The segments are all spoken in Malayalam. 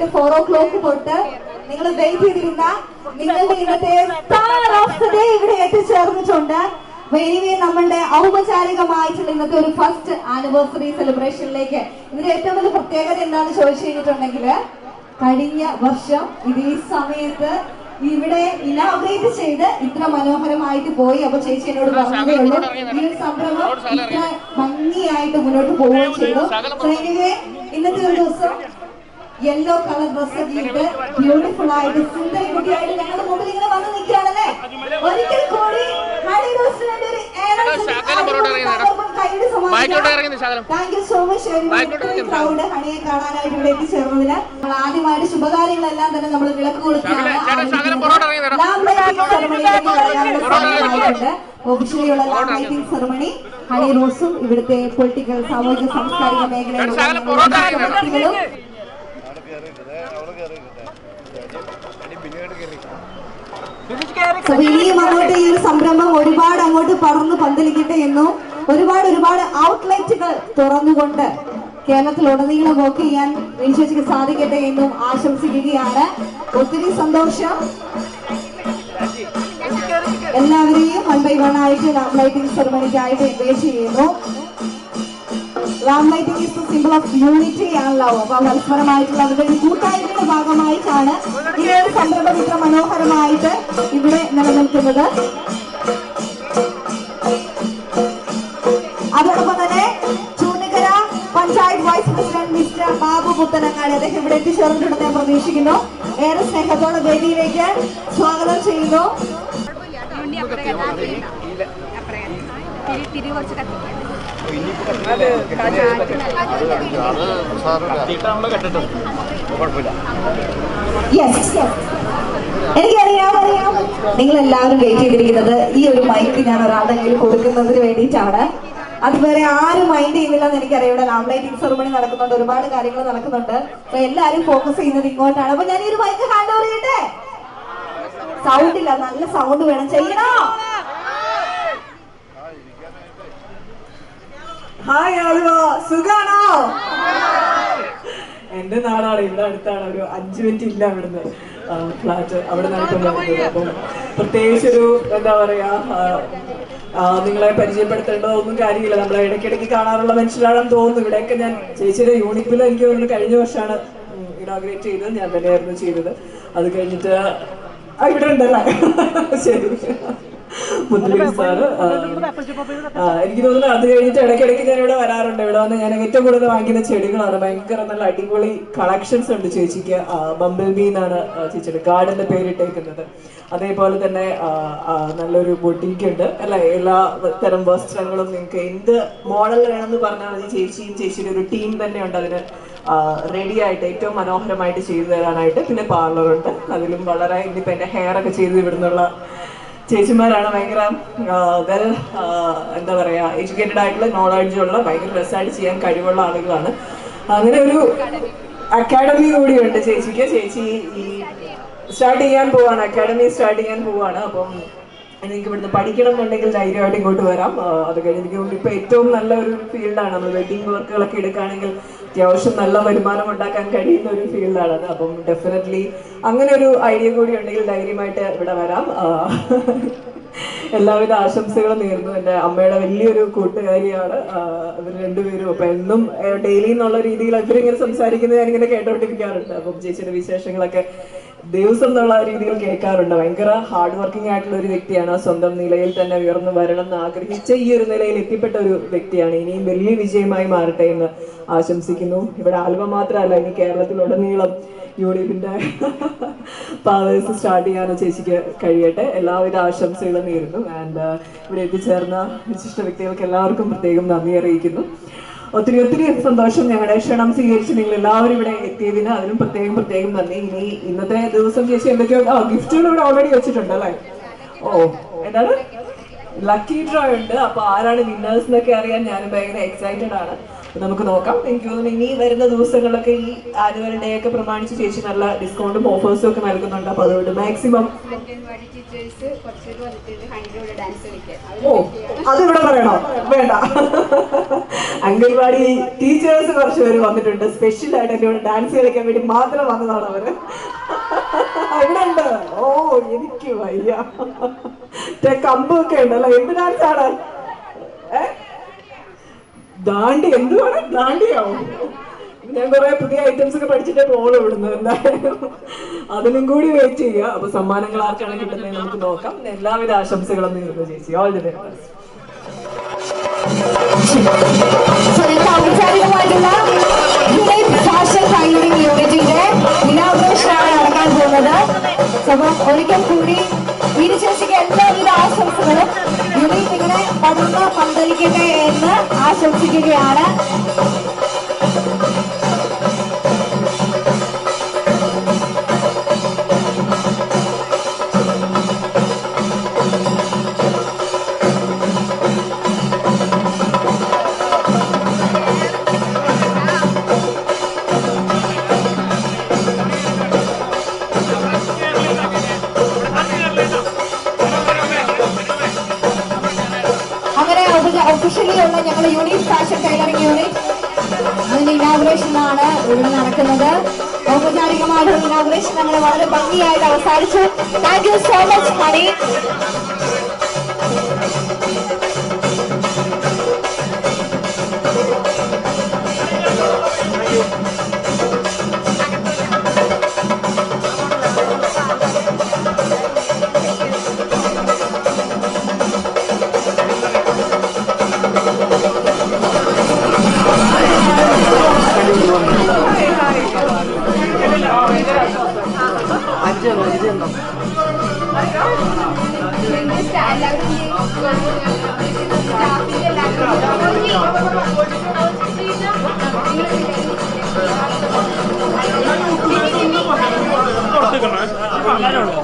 ആയിട്ട് ഫോർ ഓ ക്ലോക്ക് തൊട്ട് നിങ്ങൾ വെയിറ്റ് ചെയ്തിരുന്ന നിങ്ങളുടെ ഇന്നത്തെ സ്റ്റാർ ഓഫ് ദ ഡേ ഇവിടെ എത്തിച്ചേർന്നിട്ടുണ്ട്. എനിവേ നമ്മളുടെ ഔപചാരികമായിട്ടുള്ള ഇന്നത്തെ ഒരു ഫസ്റ്റ് ആനിവേഴ്സറി സെലിബ്രേഷനിലേക്ക് ഇതിന്റെ ഏറ്റവും വലിയ പ്രത്യേകത എന്താണെന്ന് ചോദിച്ചു കഴിഞ്ഞിട്ടുണ്ടെങ്കിൽ കഴിഞ്ഞ വർഷം ഇത് ഈ സമയത്ത് ഇവിടെ ഇനാഗ്രേറ്റ് ചെയ്ത് ഇത്ര മനോഹരമായിട്ട് പോയി. അപ്പൊ ചേച്ചി എന്നോട് പറഞ്ഞതേ ഉള്ളൂ ഈ ഒരു സംരംഭം ഇത്ര ഭംഗിയായിട്ട് മുന്നോട്ട് പോവുകയും ചെയ്തു. ഇന്നത്തെ ഒരു ദിവസം യെല്ലോ കളർ ഡ്രസ് ഇട്ട് ബ്യൂട്ടിഫുൾ ആയിട്ട് സുന്ദരി കുട്ടിയായിട്ട് ഞങ്ങളുടെ മുമ്പിൽ ഇങ്ങനെ വന്ന് നിൽക്കുകയാണല്ലേ? ഒരിക്കൽ കൂടി. Thank you so much crowd ഹണിയെ കാണാനായിട്ട് ഇവിടെ എത്തിച്ചേർന്നതിന് നമ്മൾ ആദ്യമായിട്ട് ശുഭകാര്യങ്ങളെല്ലാം തന്നെ നമ്മൾ വിളക്ക് കൊടുക്കുകയാണ്. ഒഫീഷ്യലിയുള്ള ലൈറ്റിംഗ് സെറമണി ഹണി റോസും ഇവിടുത്തെ പൊളിറ്റിക്കൽ സാമൂഹിക സാംസ്കാരിക മേഖലയിലുള്ള ഇനിയും അങ്ങോട്ട് ഈ ഒരു സംരംഭം ഒരുപാട് അങ്ങോട്ട് പടർന്ന് പന്തലിക്കട്ടെ എന്നും ഒരുപാട് ഒരുപാട് ഔട്ട്ലെറ്റുകൾ തുറന്നുകൊണ്ട് കേരളത്തിലുടനീളം വർക്ക് ചെയ്യാൻ വിനിശ്വസിക്ക് സാധിക്കട്ടെ എന്നും ആശംസിക്കുകയാണ്. ഒത്തിരി സന്തോഷം. എല്ലാവരെയും വൺ ബൈ വൺ ആയിട്ട് ലൈറ്റിംഗ് സെറമണിക്കായിട്ട് എൻഗേജ് ചെയ്യുന്നു lamp lighting is symbol of unity ആണല്ലോ അപ്പൊ മത്സരമായിട്ടുള്ള അവരുടെ ഒരു കൂട്ടായ്മയുടെ ഭാഗമായിട്ടാണ് ഈ ഒരു സംരംഭം ഇത്ര മനോഹരമായിട്ട് ഇവിടെ നിലനിൽക്കുന്നത് അതോടൊപ്പം തന്നെ Choondikkara panchayat vice president mister Babu Puthanangadi അദ്ദേഹം ഇവിടെ എത്തിച്ചേർന്നിട്ടുണ്ടെന്ന് ഞാൻ പ്രതീക്ഷിക്കുന്നു ഏറെ സ്നേഹത്തോടെ വേദിയിലേക്ക് സ്വാഗതം ചെയ്യുന്നു തിരി കുറച്ച് കത്തിക്കാം എനിക്കറിയാം നിങ്ങൾ എല്ലാവരും വെയിറ്റ് ചെയ്തിരിക്കുന്നത് ഈ ഒരു മൈക്ക് ഞാൻ ഒരാളുടെ കൊടുക്കുന്നതിന് വേണ്ടിയിട്ടാണ്. അതുവരെ ആരും മൈൻഡ് ചെയ്യുന്നില്ല എന്ന് എനിക്കറിയാം. ഇവിടെ ലാം ലൈറ്റിംഗ് സെറമണി നടക്കുന്നുണ്ട് ഒരുപാട് കാര്യങ്ങൾ നടക്കുന്നുണ്ട്. അപ്പൊ എല്ലാരും ഫോക്കസ് ചെയ്യുന്നത് ഇങ്ങോട്ടാണ്. അപ്പൊ ഞാൻ ഈ ഒരു മൈക്ക് ഹാൻഡ് ഓവർ ചെയ്യട്ടെ? സൗണ്ട് ഇല്ല നല്ല സൗണ്ട് വേണം. ചെയ്യണോ? ഹായ് ആലുവ സുഖാണോ? എന്റെ നാടാണ് ഇവിടെ അടുത്താണ്. ഒരു അഞ്ച് മിനിറ്റ് ഇല്ല ഇവിടുന്ന്. ഫ്ലാറ്റ് അവിടെ നടക്കുന്നത് അപ്പം പ്രത്യേകിച്ച് ഒരു എന്താ പറയാ നിങ്ങളെ പരിചയപ്പെടുത്തേണ്ടോ ഒന്നും കാര്യമില്ല. നമ്മളെ ഇടയ്ക്കിടയ്ക്ക് കാണാറുള്ള മനുഷ്യരാണെന്ന് തോന്നുന്നു. ഇവിടെയൊക്കെ ഞാൻ ചേച്ചിയുടെ യൂണിപ്പിൽ എനിക്ക് തോന്നുന്നു കഴിഞ്ഞ വർഷമാണ് ഇനോഗ്രേറ്റ് ചെയ്തത്. ഞാൻ തന്നെയായിരുന്നു ചെയ്തത്. അത് കഴിഞ്ഞിട്ട് ആ ഇവിടെ ഉണ്ടല്ലേ? ശരി. എനിക്ക് തോന്നുന്നു അത് കഴിഞ്ഞിട്ട് ഇടയ്ക്കിടയ്ക്ക് ഞാൻ ഇവിടെ വരാറുണ്ട്. ഇവിടെ വന്ന് ഞാൻ ഏറ്റവും കൂടുതൽ വാങ്ങിക്കുന്ന ചെടികളാണ്. ഭയങ്കര നല്ല അടിപൊളി കളക്ഷൻസ് ഉണ്ട് ചേച്ചിക്ക്. ബമ്പിൾ ബി എന്നാണ് ചേച്ചിയുടെ ഗാർഡന്റെ പേരിട്ടേക്കുന്നത്. അതേപോലെ തന്നെ നല്ലൊരു ബൊട്ടീക്ക് ഉണ്ട്. അല്ലെ? എല്ലാ തരം വസ്ത്രങ്ങളും നിങ്ങൾക്ക് എന്ത് മോഡൽ വേണമെന്ന് പറഞ്ഞാൽ മതി. ചേച്ചിയും ചേച്ചിയുടെ ഒരു ടീം തന്നെ ഉണ്ട്. അതിന് റെഡി ആയിട്ട് ഏറ്റവും മനോഹരമായിട്ട് ചെയ്തു തരാനായിട്ട് പിന്നെ പാർലറുണ്ട് അതിലും വളരെ ഇനിയിപ്പോൾ എന്റെ ഹെയർ ഒക്കെ ചെയ്ത് ഇവിടുന്നുള്ള ചേച്ചിമാരാണ് ഭയങ്കര വെൽ എന്താ പറയാ എഡ്യൂക്കേറ്റഡ് ആയിട്ടുള്ള നോളജ് ഉള്ള ഭയങ്കര രസമായിട്ട് ചെയ്യാൻ കഴിവുള്ള ആളുകളാണ്. അങ്ങനെ ഒരു അക്കാഡമി കൂടിയുണ്ട് ചേച്ചിക്ക്. ചേച്ചി ഈ സ്റ്റാർട്ട് ചെയ്യാൻ പോവാണ്. അക്കാഡമി സ്റ്റാർട്ട് ചെയ്യാൻ പോവാണ്. അപ്പം എനിക്ക് ഇവിടുന്ന് പഠിക്കണം എന്നുണ്ടെങ്കിൽ ധൈര്യമായിട്ട് ഇങ്ങോട്ട് വരാം. അത് കഴിഞ്ഞ് എനിക്ക് ഇപ്പൊ ഏറ്റവും നല്ല ഒരു ഫീൽഡാണ് നമ്മൾ വെഡിങ് വർക്കുകളൊക്കെ എടുക്കുകയാണെങ്കിൽ അത്യാവശ്യം നല്ല വരുമാനം ഉണ്ടാക്കാൻ കഴിയുന്ന ഒരു ഫീൽഡാണ് അത്. അപ്പം ഡെഫിനറ്റ്ലി അങ്ങനെ ഒരു ഐഡിയ കൂടി ഉണ്ടെങ്കിൽ ധൈര്യമായിട്ട് ഇവിടെ വരാം. എല്ലാവിധ ആശംസകളും നേരുന്നു. എന്റെ അമ്മയുടെ വലിയൊരു കൂട്ടുകാരിയാണ്. ഇവർ രണ്ടുപേരും. അപ്പം എന്നും ഡെയിലി എന്നുള്ള രീതിയിൽ ഇവരിങ്ങനെ സംസാരിക്കുന്നത് ഞാനിങ്ങനെ കേട്ടോണ്ടിരിക്കാറുണ്ട്. അപ്പം ചേച്ചിയുടെ വിശേഷങ്ങളൊക്കെ ദിവസം എന്നുള്ള രീതിയിൽ കേൾക്കാറുണ്ട്. ഭയങ്കര ഹാർഡ് വർക്കിംഗ് ആയിട്ടുള്ള ഒരു വ്യക്തിയാണ്. സ്വന്തം നിലയിൽ തന്നെ ഉയർന്നു വരണം എന്ന് ആഗ്രഹിച്ച ഈ ഒരു നിലയിൽ എത്തിപ്പെട്ട ഒരു വ്യക്തിയാണ്. ഇനിയും വലിയ വിജയമായി മാറട്ടെ എന്ന് ആശംസിക്കുന്നു. ഇവിടെ ആൽബം മാത്രമല്ല ഇനി കേരളത്തിലുടനീളം യൂണിഫിന്റെ പാവേഴ്സ് സ്റ്റാർട്ട് ചെയ്യാനോ ചേച്ചിക്ക് കഴിയട്ടെ. എല്ലാവിധ ആശംസകളും നേരുന്നു. ആൻഡ് ഇവിടെ എത്തിച്ചേർന്ന വിശിഷ്ട വ്യക്തികൾക്ക് എല്ലാവർക്കും പ്രത്യേകം നന്ദി അറിയിക്കുന്നു. ഒത്തിരി ഒത്തിരി സന്തോഷം ഞങ്ങളുടെ ക്ഷണം സ്വീകരിച്ച് നിങ്ങൾ എല്ലാവരും ഇവിടെ എത്തിയതിന് അതിനും പ്രത്യേകം പ്രത്യേകം നന്ദി. ഇനി ഇന്നത്തെ ദിവസം ചേച്ചി എന്തൊക്കെയോ ആ ഗിഫ്റ്റുകൾ ഇവിടെ ഓൾറെഡി വെച്ചിട്ടുണ്ട് അല്ലേ? ഓ എന്താണ്? ലക്കി ഡ്രോ ഉണ്ട്. അപ്പൊ ആരാണ് വിന്നേഴ്സ് എന്നൊക്കെ അറിയാൻ ഞാനും ഭയങ്കര എക്സൈറ്റഡ് ആണ്. നമുക്ക് നോക്കാം. എനിക്ക് തോന്നുന്നു ഇനി വരുന്ന ദിവസങ്ങളൊക്കെ ഈ ആനുവൽ ഡേ ഒക്കെ പ്രമാണിച്ച് ചേച്ചി നല്ല ഡിസ്കൗണ്ടും ഓഫേഴ്സും ഒക്കെ നൽകുന്നുണ്ട്. അപ്പൊ അതുകൊണ്ട് മാക്സിമം ഓ അതിവിടെ പറയണോ? വേണ്ട. അംഗൻവാടി ടീച്ചേഴ്സ് കുറച്ച് പേര് വന്നിട്ടുണ്ട്. സ്പെഷ്യൽ ആയിട്ട് എന്റെ ഇവിടെ ഡാൻസ് കളിക്കാൻ വേണ്ടി മാത്രം വന്നതാണ് അവർ. ഇവിടെ ഉണ്ട്. ഓ എനിക്ക് വയ്യ. കമ്പൊക്കെ ഉണ്ടല്ലോ. എന്ത് ഡാൻസ് ആണ്? ഏ? ദാണ്ടി എന്തുവാണ്? ദാണ്ടിയാവും ഞാൻ കുറെ പുതിയ ഐറ്റംസ് ഒക്കെ പഠിച്ചിട്ടേ പോളൂ ഇവിടുന്ന് എന്തായാലും. അതിനും കൂടി വെയിറ്റ് ചെയ്യുക. അപ്പൊ സമ്മാനങ്ങൾ ആർക്കാണ് കിട്ടുന്നത് നമുക്ക് നോക്കാം. എല്ലാവിധ ആശംസകളും നേരുന്നു ചേച്ചി. ഓൾ ദി ഒരിക്കൽ കൂടി വീട് എല്ലാവിധ ആശംസകളും യൂണിറ്റ് ഇങ്ങനെ പടർന്ന് പന്തലിക്കട്ടെ. എന്ന് ആശംസിക്കുകയാണ് അങ്ങനെ ഉള്ള യൂണിറ്റ് ഫാഷൻ ടൈലറിംഗ് യൂണിറ്റ് അതിന്റെ ഇനാഗുറേഷൻ ആണ് ഇവിടെ നടക്കുന്നത്. ഔപചാരികമായിട്ടുള്ള ഇനാഗുറേഷൻ ഞങ്ങൾ വളരെ ഭംഗിയായിട്ട് അവസാനിച്ചു. Thank you so much Honey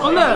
ഒന്ന്